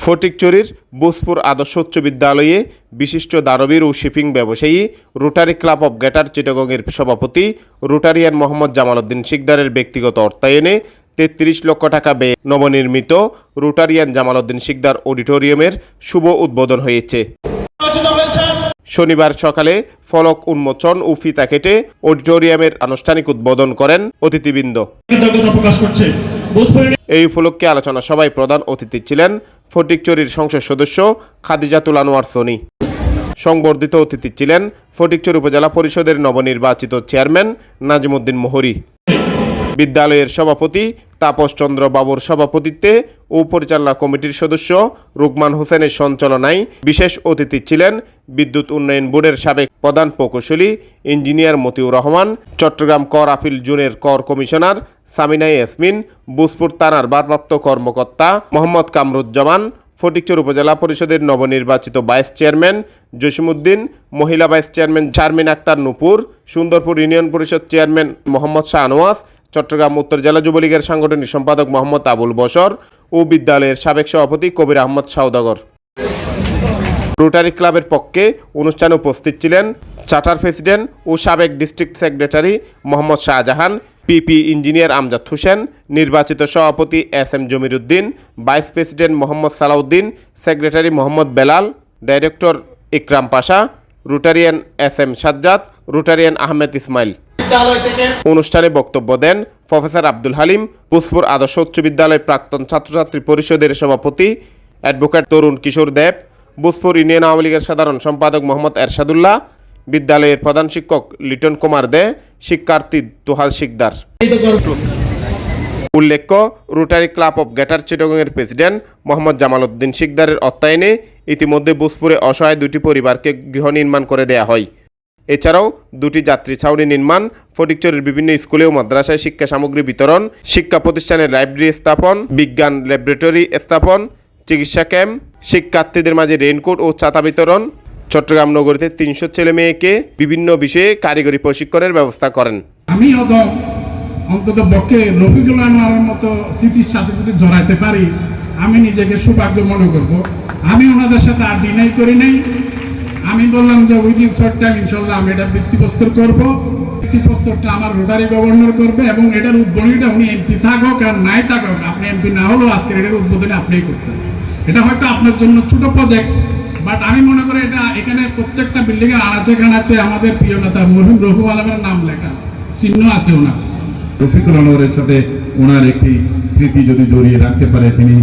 ফটিকচুরির বোসপুর আদর্শ উচ্চ বিদ্যালয়ে বিশিষ্ট দারবির ও শিপিং ব্যবসায়ী রোটারি ক্লাব অব গ্যাটার চিটাগংয়ের সভাপতি রোটারিয়ান মোহাম্মদ জামাল উদ্দিন শিকদারের ব্যক্তিগত অর্থায়নে তেত্রিশ লক্ষ টাকা ব্যয়ে নবনির্মিত রোটারিয়ান জামাল উদ্দিন শিকদার অডিটোরিয়ামের শুভ উদ্বোধন হয়েছে। শনিবার সকালে ফলক উন্মোচন ও ফিতা কেটে অডিটোরিয়ামের আনুষ্ঠানিক উদ্বোধন করেন অতিথিবৃন্দ। এই উপলক্ষে আলোচনা সভায় প্রধান অতিথি ছিলেন ফটিকচুরির সংসদ সদস্য খাদিজাতুল আনোয়ার সোনি। সংবর্ধিত অতিথি ছিলেন ফটিকচুর উপজেলা পরিষদের নবনির্বাচিত চেয়ারম্যান নাজিমুদ্দিন মোহরি। বিদ্যালয়ের সভাপতি তাপস চন্দ্র বাবুর সভাপতিত্বে ও পরিচালনা কমিটির সদস্য রুকমান হোসেনের সঞ্চালনায় বিশেষ অতিথি ছিলেন বিদ্যুৎ উন্নয়ন বোর্ডের সাবেক প্রধান প্রকৌশলী ইঞ্জিনিয়ার মতিউর রহমান, চট্টগ্রাম কর আপিল জোনের কর কমিশনার সামিনা ইয়াসমিন, বুসপুর থানার ভারপ্রাপ্ত কর্মকর্তা মোহাম্মদ কামরুজ্জামান, ফটিকচর উপজেলা পরিষদের নবনির্বাচিত ভাইস চেয়ারম্যান জসিমউদ্দিন, মহিলা vice chairman Sharmin Akter Nupur, Sundarpur union পরিষদ চেয়ারম্যান মোহাম্মদ শাহ শাহনওয়াজ চট্টগ্রাম উত্তর জেলা যুবলীগের সাংগঠনিক সম্পাদক মোহাম্মদ আবুল বসর ও বিদ্যালয়ের সাবেক সভাপতি কবির আহমদ সাউদাগর রোটারি ক্লাবের পক্ষে অনুষ্ঠানে উপস্থিত ছিলেন চার্টার প্রেসিডেন্ট ও সাবেক district secretary Mohammad Shahjahan, PP engineer Amjad Hossain, নির্বাচিত সভাপতি S M Jamir Uddin vice president Mohammad Salauddin, secretary Mohammad Belal, director Ikram Pasha, Rotarian S M Sajjad Rotarian Ahmed Ismail. অনুষ্ঠানে বক্তব্য দেন professor Abdul Halim Pushpur আদর্শ উচ্চ বিদ্যালয় প্রাক্তন ছাত্রছাত্রী পরিষদের সভাপতি অ্যাডভোকেট তরুণ কিশোর দেব বুসপুর ইউনিয়ন আওয়ামী লীগের সাধারণ সম্পাদক মোহাম্মদ এরশাদুল্লাহ, বিদ্যালয়ের প্রধান শিক্ষক লিটন কুমার দে, শিক্ষার্থী তোহাল শিকদার। উল্লেখ্য, রোটারি ক্লাব অব গ্রেটার চিটগংয়ের প্রেসিডেন্ট মোহাম্মদ জামাল উদ্দিন শিকদারের অর্থায়নে ইতিমধ্যে বুসপুরে অসহায় দুটি পরিবারকে গৃহ নির্মাণ করে দেয়া হয়। এছাড়াও দুটি যাত্রী ছাউনি নির্মাণ, ফটিকচরের বিভিন্ন স্কুলে ও মাদ্রাসায় শিক্ষা সামগ্রী বিতরণ, শিক্ষা প্রতিষ্ঠানের লাইব্রেরি স্থাপন, বিজ্ঞান ল্যাবরেটরি স্থাপন, চিকিৎসা ক্যাম্প, শিক্ষার্থীদের মাঝে রেইনকোট ও ছাতা বিতরণ। চট্টগ্রাম নগরীতে তিনশো ছেলে মেয়েকে বিভিন্ন বিষয়ে কারিগরি প্রশিক্ষণের ব্যবস্থা করেন। আমি অন্তত রফিকুল আনোয়ারের মতো স্মৃতির সাথে যদি জড়াইতে পারি, আমি নিজেকে সৌভাগ্য মনে করব। আমি ওনাদের সাথে আর ডিনাই করি নাই। আমি বললাম যে উইদিন শর্ট টাইম ইনশাল্লাহ আমি এটা ভিত্তিপ্রস্তর করব। ভিত্তিপ্রস্তরটা আমার রোটারি গভর্নর করবে এবং এটার উদ্বোধনীটা উনি এমপি থাকুক আর নাই থাকুক, আপনি এমপি না হলেও আজকের এটার উদ্বোধনী আপনিই করতেন। এটা হয়তো আপনার জন্য ছোট প্রজেক্ট বাট আমি মনে করি এটা এখানে প্রত্যেকটা বিল্ডিং এ আনাচে কানাচে আমাদের প্রিয় নেতা মরহুম রঘু আলমের নাম লেখা, চিহ্ন আছে ওনার। রফিকুল আনোয়ারের সাথে ওনার একটি স্মৃতি যদি জড়িয়ে রাখতে পারে, তিনি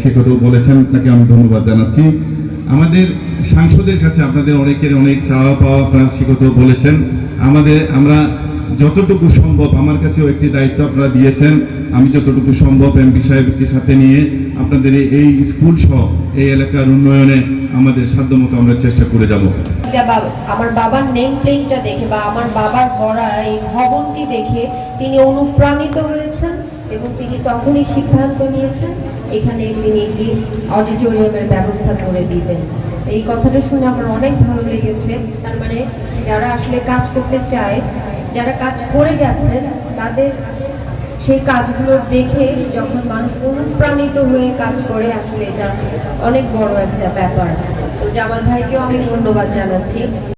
সে কথাও বলেছেন তাকে আমি ধন্যবাদ জানাচ্ছি। আমাদের সাংসদের কাছে আপনাদের অনেকের অনেক চাওয়া পাওয়া আপনারা বলেছেন। আমাদের, আমরা যতটুকু সম্ভব, আমার কাছেও একটি দায়িত্ব আপনারা দিয়েছেন, আমি যতটুকু সম্ভব এমপি সাহেবকে সাথে নিয়ে আপনাদের এই- স্কুল সহ এই এলাকার উন্নয়নে আমাদের সাধ্যমতো আমরা চেষ্টা করে যাব। আমার বাবার নেম প্লেটটা দেখে বা আমার বাবার গড়া এই ভবনটি দেখে তিনি অনুপ্রাণিত হয়েছেন এবং তিনি তখনই সিদ্ধান্ত নিয়েছেন, এখানে তিনি একটি অডিটোরিয়ামের ব্যবস্থা করে দিবেন। এই কথাটা শুনে আমার অনেক ভালো লেগেছে। তার মানে যারা আসলে কাজ করতে চায়, যারা কাজ করে গেছে, তাদের সেই কাজগুলো দেখে যখন মানুষ অনুপ্রাণিত হয়ে কাজ করে, আসলে এটা অনেক বড় একটা ব্যাপার। তো জামাল ভাইকেও আমি ধন্যবাদ জানাচ্ছি।